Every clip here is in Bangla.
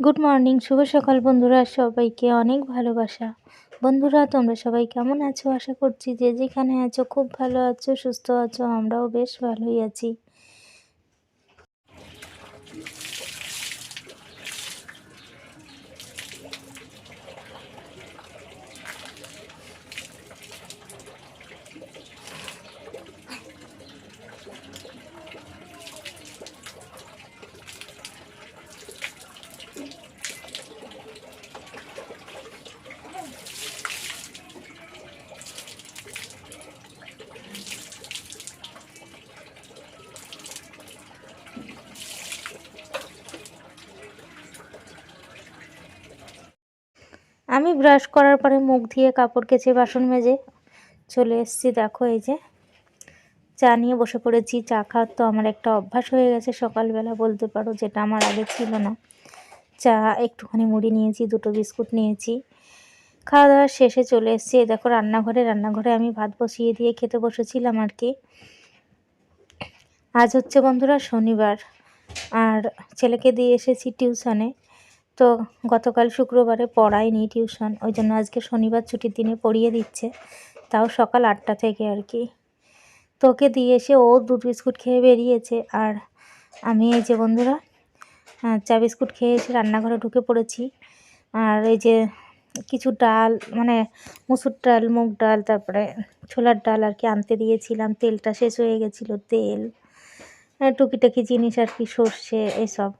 গুড মর্নিং শুভ সকাল বন্ধুরা, সবাইকে অনেক ভালোবাসা। বন্ধুরা, তোমরা সবাই কেমন আছো? আশা করছি যে যেখানে আছো, খুব ভালো আছো, সুস্থ আছো, আমরাও বেশ ভালোই আছি। আমি ব্রাশ করার পরে মুখ ধুয়ে কাপড় কেচে বাসন মেজে চলে এসেছি। দেখো এই যে চা নিয়ে বসে পড়েছি। চা খাওয়ার তো আমার একটা অভ্যাস হয়ে গেছে। সকালবেলা বলতে পারো যেটা আমার আগে ছিল না। চা একটুখানি মুড়ি নিয়েছি, দুটো বিস্কুট নিয়েছি। খাওয়া দাওয়া শেষে চলে এসেছি। দেখো রান্নাঘরে রান্নাঘরে আমি ভাত বসিয়ে দিয়ে খেতে বসেছিলাম আর কি। আজ হচ্ছে বন্ধুরা শনিবার। আর ছেলেকে দিয়ে এসেছি টিউশনে। তো গতকাল শুক্রবারে পড়ায়নি টিউশন, ওই জন্য আজকে শনিবার ছুটির দিনে পড়িয়ে দিচ্ছে, তাও সকাল আটটা থেকে আর কি। তোকে দিয়ে এসে ও দুধ বিস্কুট খেয়ে বেরিয়েছে, আর আমি এই যে বন্ধুরা চা বিস্কুট খেয়ে এসে রান্নাঘরে ঢুকে পড়েছি, আর এই যে কিছু ডাল মানে মুসুর ডাল, মুগ ডাল, তারপরে ছোলার ডাল আর কি আনতে দিয়েছিলাম, তেলটা শেষ হয়ে গেছিল, তেল টুকিটাকি জিনিস আর কি সর্ষে, এসব।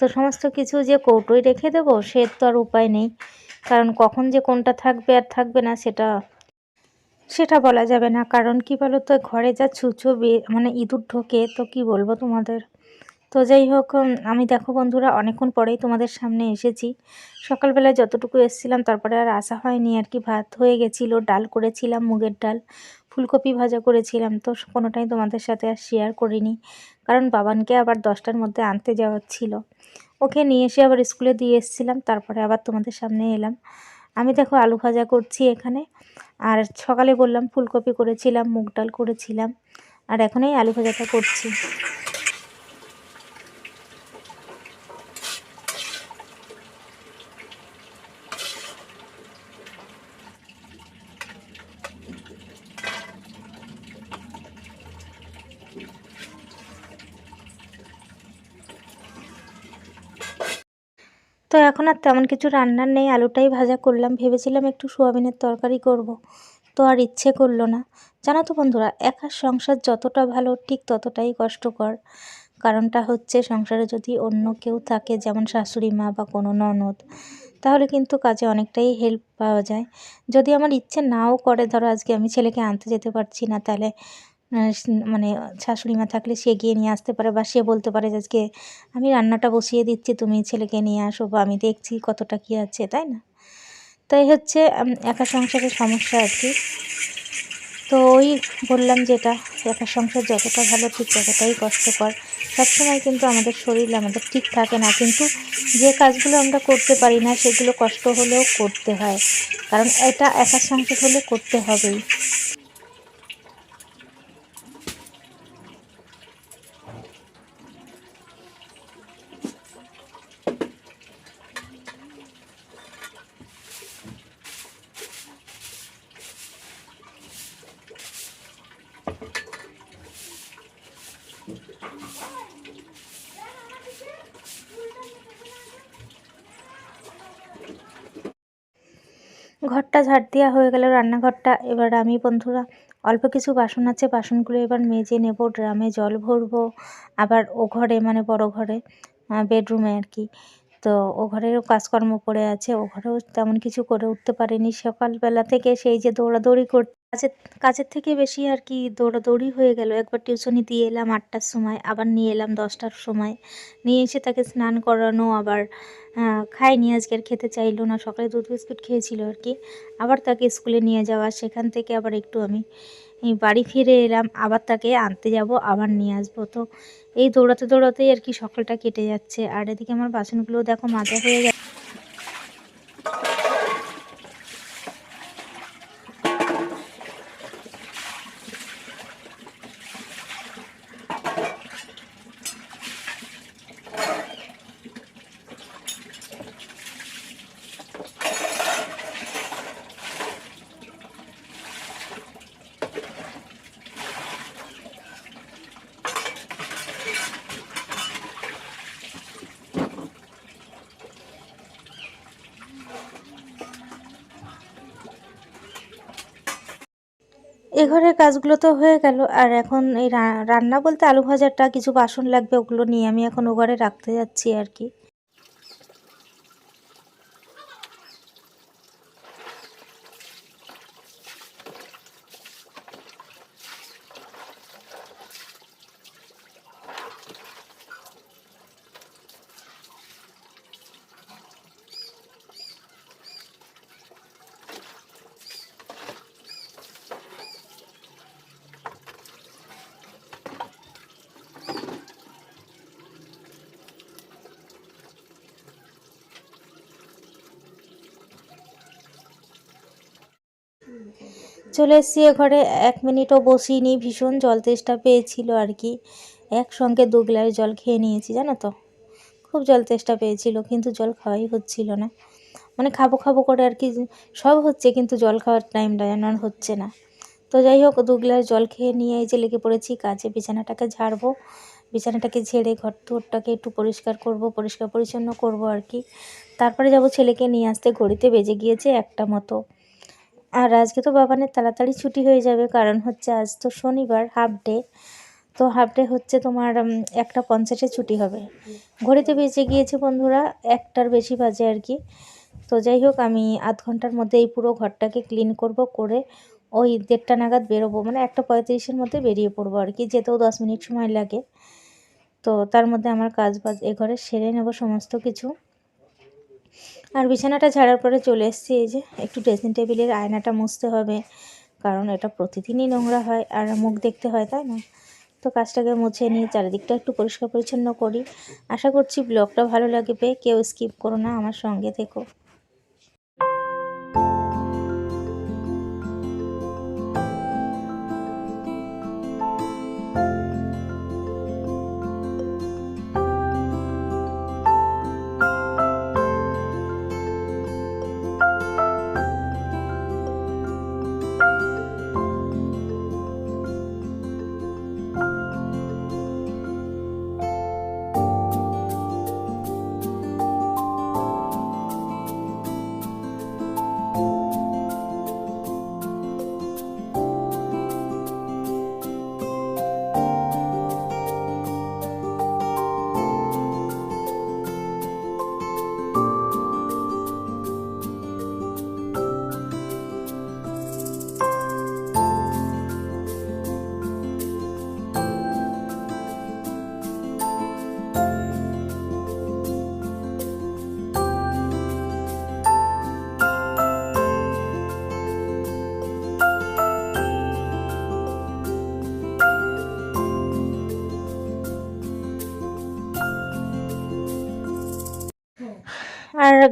তো সমস্ত কিছু যে কৌটোয় রেখে দেবো, সে তো আর উপায় নেই। কারণ কখন যে কোনটা থাকবে আর থাকবে না, সেটা সেটা বলা যাবে না। কারণ কি বলো তো ঘরে যা ছুঁচো মানে ইঁদুর ঢোকে, তো কি বলব তোমাদের? তো যাই হোক আমি দেখো বন্ধুরা, অনেকক্ষণ পরেই তোমাদের সামনে এসেছি। সকালবেলায় যতটুকু এসেছিলাম, তারপরে আর আসা হয়নি। আর কি ভাত হয়ে গেছিল, ডাল করেছিলাম, মুগের ডাল। ফুলকপি ভাজা করেছিলাম, তো কোনোটাই তোমাদের সাথে আর শেয়ার করিনি। কারণ বাবানকে আবার দশটার মধ্যে আনতে যাওয়ার ছিল। ওকে নিয়ে এসে আবার স্কুলে দিয়ে এসেছিলাম, তারপরে আবার তোমাদের সামনে এলাম। আমি দেখো আলু ভাজা করছি এখানে, আর সকালে বললাম ফুলকপি করেছিলাম, মুগ ডাল করেছিলাম, আর এখন এই আলু ভাজাটা করছি তো এখন আর তেমন কিছু রান্নার নেই, আলুটাই ভাজা করলাম। ভেবেছিলাম একটু সোয়াবিনের তরকারি করব। তো আর ইচ্ছে করল না। জানো তো বন্ধুরা, একার সংসার যতটা ভালো, ঠিক ততটাই কষ্টকর। কারণটা হচ্ছে, সংসারে যদি অন্য কেউ থাকে, যেমন শাশুড়ি মা বা কোনো ননদ, তাহলে কিন্তু কাজে অনেকটাই হেল্প পাওয়া যায়। যদি আমার ইচ্ছে নাও করে, ধরো আজকে আমি ছেলেকে আনতে যেতে পারছি না, তাহলে মানে শাশুড়ি মা থাকলে সে গিয়ে নিয়ে আসতে পারে বা সে বলতে পারে আজকে আমি রান্নাটা বসিয়ে দিচ্ছি, তুমি ছেলেকে নিয়ে আসো বা আমি দেখছি কতটা কী আছে, তাই না? তাই হচ্ছে একা সংসারের সমস্যা আর কি। তো ওই বললাম যেটা একা সংসার যতটা ভালো ঠিক ততটাই কষ্টকর। সবসময় কিন্তু আমাদের শরীর আমাদের ঠিক থাকে না, কিন্তু যে কাজগুলো আমরা করতে পারি না সেগুলো কষ্ট হলেও করতে হয়। কারণ এটা একা সংসার হলে করতে হবেই। ঘরটা ঝাড় দেওয়া হয়ে গেল রান্নাঘরটা। এবার আমি বন্ধুরা, অল্প কিছু বাসন আছে, বাসনগুলো এবার মেজে নেব, ড্রামে জল ভরবো। আবার ও ঘরে মানে বড় ঘরে বেডরুমে আর কি। তো ও ঘরেরও কাজকর্ম পড়ে আছে, ও ঘরেও তেমন কিছু করে উঠতে পারিনি। সকালবেলা থেকে সেই যে দৌড়াদৌড়ি করতে কাজের কাজের থেকে বেশি আর কি দৌড়াদৌড়ি হয়ে গেল। একবার টিউশনি দিয়ে এলাম আটটার সময়, আবার নিয়ে এলাম দশটার সময়। নিয়ে এসে তাকে স্নান করানো, আবার খায়নি, আজকে আর খেতে চাইলো না। সকালে দুধ বিস্কুট খেয়েছিল আর কি। আবার তাকে স্কুলে নিয়ে যাওয়া, সেখান থেকে আবার একটু আমি বাড়ি ফিরে এলাম। আবার তাকে আনতে যাব, আবার নিয়ে আসব। তো এই দৌড়াতে দৌড়াতেই আর কি সকালটা কেটে যাচ্ছে। আর এদিকে আমার বাসনগুলো দেখো মাজা হয়ে গেছে। ঘরের কাজগুলো তো হয়ে গেল। আর এখন এই রান্না বলতে আলু ভাজাটা কিছু বাসন লাগবে, ওগুলো নিয়ে আমি এখন ও ঘরে রাখতে যাচ্ছি আর কি। চলে এসেছি এ ঘরে। এক মিনিটও বসিনি, ভীষণ জল তেষ্টা পেয়েছিল আর কি। একসঙ্গে দু গ্লাস জল খেয়ে নিয়েছি, জানো তো? খুব জল তেষ্টা পেয়েছিল, কিন্তু জল খাওয়াই হচ্ছিল না। মানে খাব খাব করে আর কি, সব হচ্ছে, কিন্তু জল খাওয়ার টাইমটা যেন হচ্ছে না। তো যাই হোক, দু গ্লাস জল খেয়ে নিয়ে এই যে লেগে পড়েছি, কাজে বিছানাটাকে ঝাড়বো। বিছানাটাকে ঝেড়ে ঘর তোরটাকে একটু পরিষ্কার করব, পরিষ্কার পরিচ্ছন্ন করব আর কি। তারপরে যাব ছেলেকে নিয়ে আসতে, ঘড়িতে বেজে গিয়েছে একটা মতো। আর আজকে তো বাবানের তাড়াতাড়ি ছুটি হয়ে যাবে, কারণ হচ্ছে আজ তো শনিবার হাফ ডে তো হাফ ডে হচ্ছে তোমার একটা পঞ্চাশে ছুটি হবে। ঘড়িতে বেঁচে গিয়েছে বন্ধুরা, একটার বেশি বাজে আর কি। তো যাই হোক, আমি আধ ঘণ্টার মধ্যে এই পুরো ঘরটাকে ক্লিন করব, করে ওই দেড়টা নাগাদ বেরোবো। মানে একটা পঁয়ত্রিশের মধ্যে বেরিয়ে পড়ব আর কি, যেতেও দশ মিনিট সময় লাগে। তো তার মধ্যে আমার কাজ বাজ, এ ঘরে সেরে নেব সমস্ত কিছু। আর বিছানাটা ঝাড়ার পরে চলে এসেছি, এই যে একটু ড্রেসিং টেবিলের আয়নাটা মুছতে হবে, কারণ এটা প্রতিদিনই নোংরা হয় আর মুখ দেখতে হয়, তাই না? তো কাজটাকে মুছে নিয়ে চারিদিকটা একটু পরিষ্কার পরিচ্ছন্ন করি। আশা করছি ব্লগটা ভালো লাগবে, কেউ স্কিপ করো না, আমার সঙ্গে থেকো।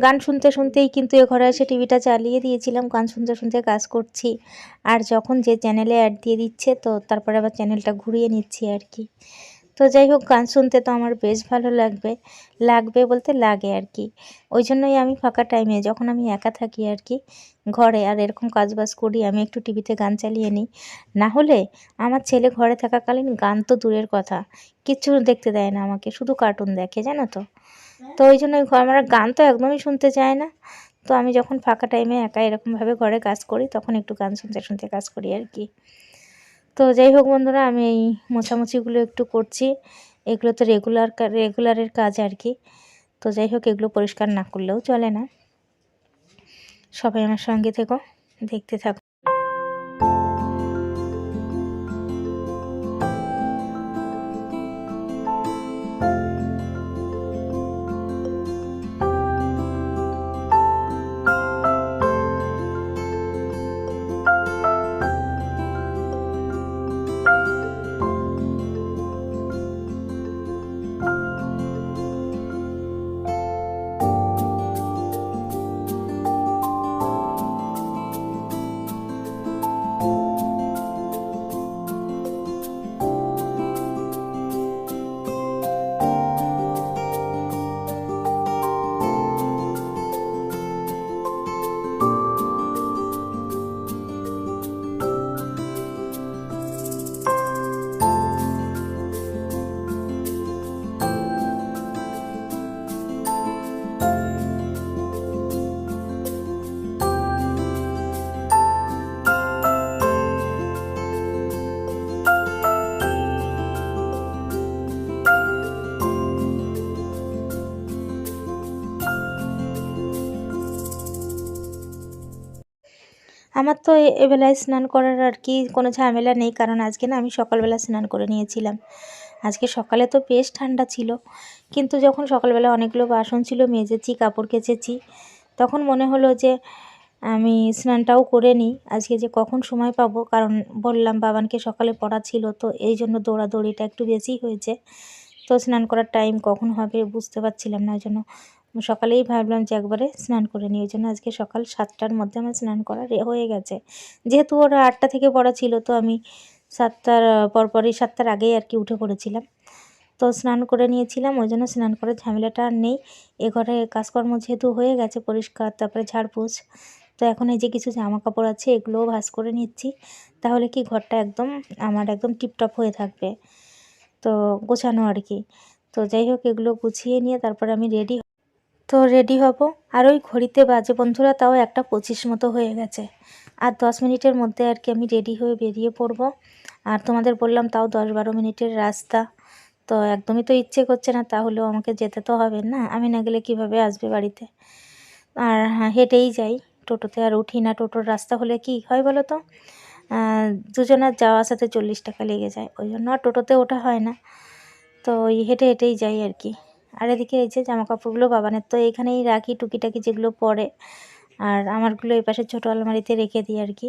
গান শুনতে শুনতেই কিন্তু এ ঘরে এসে টিভিটা চালিয়ে দিয়েছিলাম, গান শুনতে শুনতে কাজ করছি। আর যখন যে চ্যানেলে অ্যাড দিয়ে দিচ্ছে, তো তারপরে আবার চ্যানেলটা ঘুরিয়ে নিচ্ছি আর কি। তো যাই হোক, গান শুনতে তো আমার বেশ ভালো লাগবে লাগবে বলতে লাগে আর কি। ওই জন্যই আমি ফাঁকা টাইমে যখন আমি একা থাকি আর কি, ঘরে আর এরকম কাজবাজ করি, আমি একটু টিভিতে গান চালিয়ে নিই। না হলে আমার ছেলে ঘরে থাকাকালীন গান তো দূরের কথা কিচ্ছু দেখতে দেয় না আমাকে, শুধু কার্টুন দেখে, জানো তো? তো ওই জন্য আমার গান তো একদমই শুনতে চায় না। তো আমি যখন ফাঁকা টাইমে একা এরকমভাবে ঘরে কাজ করি, তখন একটু গান শুনতে শুনতে কাজ করি আর কি। তো যাই হোক বন্ধুরা, আমি এই মোছামুছিগুলো একটু করছি। এগুলো তো রেগুলার রেগুলারের কাজ আর কি। তো যাই হোক, এগুলো পরিষ্কার না করলেও চলে না। সবাই আমার সঙ্গে থেকো, দেখতে থাকো। আমার তো এবেলায় স্নান করার আর কি কোনো ঝামেলা নেই, কারণ আজকে না আমি সকালবেলা স্নান করে নিয়েছিলাম। আজকে সকালে তো বেশ ঠান্ডা ছিল, কিন্তু যখন সকালবেলা অনেকগুলো বাসন ছিল, মেজেছি, কাপড় কেচেছি, তখন মনে হলো যে আমি স্নানটাও করে নিই। আজকে যে কখন সময় পাবো, কারণ বললাম বাবানকে সকালে পড়া ছিল, তো এই জন্য দৌড়াদৌড়িটা একটু বেশি হয়েছে। তো স্নান করার টাইম কখন হবে বুঝতে পারছিলাম না, ওই জন্য সকালেই ভাবলাম যে একবারে স্নান করে নিই। ওই জন্য আজকে সকাল সাতটার মধ্যে আমার স্নান করা হয়ে গেছে। যেহেতু ওরা আটটা থেকে পড়া ছিল, তো আমি সাতটার, পরপরই সাতটার আগেই আর কি উঠে পড়েছিলাম। তো স্নান করে নিয়েছিলাম, ওই জন্য স্নান করার ঝামেলাটা আর নেই। এ ঘরে কাজকর্ম যেহেতু হয়ে গেছে পরিষ্কার, তারপরে ঝাড়পোছ তো এখন এই যে কিছু জামা কাপড় আছে, এগুলোও ভাঁজ করে নিচ্ছি। তাহলে কি ঘরটা একদম, আমার একদম টিপটপ হয়ে থাকবে। তো গোছানো আর কি। তো যাই হোক, এগুলো গুছিয়ে নিয়ে তারপর আমি রেডি তো রেডি হব। আর ওই ঘড়িতে বাজে বন্ধুরা, তাও একটা পঁচিশ মতো হয়ে গেছে। আর দশ মিনিটের মধ্যে আর কি আমি রেডি হয়ে বেরিয়ে পড়ব। আর তোমাদের বললাম তাও দশ বারো মিনিটের রাস্তা। তো একদমই তো ইচ্ছে করছে না, তাহলেও আমাকে যেতে তো হবে না। আমি না গেলে কীভাবে আসবে বাড়িতে? আর হ্যাঁ হেঁটেই যাই। টোটোতে আর উঠি না। টোটোর রাস্তা হলে কি হয় বলো তো? দুজনের যাওয়া আসাতে চল্লিশ টাকা লেগে যায়। ওই জন্য আর টোটোতে ওঠা হয় না। তো ওই হেঁটে হেঁটেই যাই আর কি। আর এদিকে এই যে জামা কাপড়গুলো বাবানের, তো এইখানেই রাখি টুকিটাকি যেগুলো পরে। আর আমারগুলো এই পাশে ছোটো আলমারিতে রেখে দিই আর কি।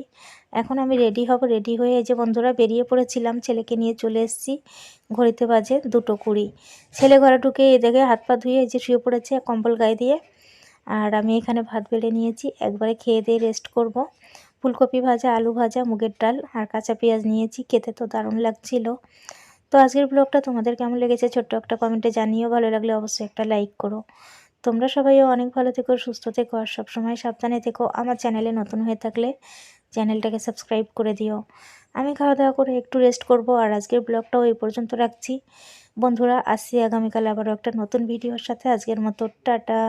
এখন আমি রেডি হব, রেডি হয়ে এই যে বন্ধুরা বেরিয়ে পড়েছিলাম, ছেলেকে নিয়ে চলে এসেছি। ঘড়িতে বাজে দুটো কুড়ি। ছেলে ঘরে ঢুকে এই দেখে হাত পা ধুয়ে এই যে শুয়ে পড়েছে কম্বল গায়ে দিয়ে। আর আমি এখানে ভাত বেড়ে নিয়েছি, একবারে খেয়ে দিয়ে রেস্ট করব। ফুলকপি ভাজা, আলু ভাজা, মুগের ডাল আর কাঁচা পেঁয়াজ নিয়েছি, খেতে তো দারুণ লাগছিল। তো আজকের ব্লগটা তোমাদের কেমন লেগেছে ছোট্ট একটা কমেন্টে জানিও। ভালো লাগলে অবশ্যই একটা লাইক করো। তোমরা সবাইও অনেক ভালো থেকো, সুস্থ থেকো আর সবসময় সাবধানে থেকো। আমার চ্যানেলে নতুন হয়ে থাকলে চ্যানেলটাকে সাবস্ক্রাইব করে দিও। আমি খাওয়া দাওয়া করে একটু রেস্ট করব আর আজকের ব্লগটাও এই পর্যন্ত রাখছি। বন্ধুরা, আসছি আগামীকাল আবারও একটা নতুন ভিডিওর সাথে। আজকের মতো, টাটা।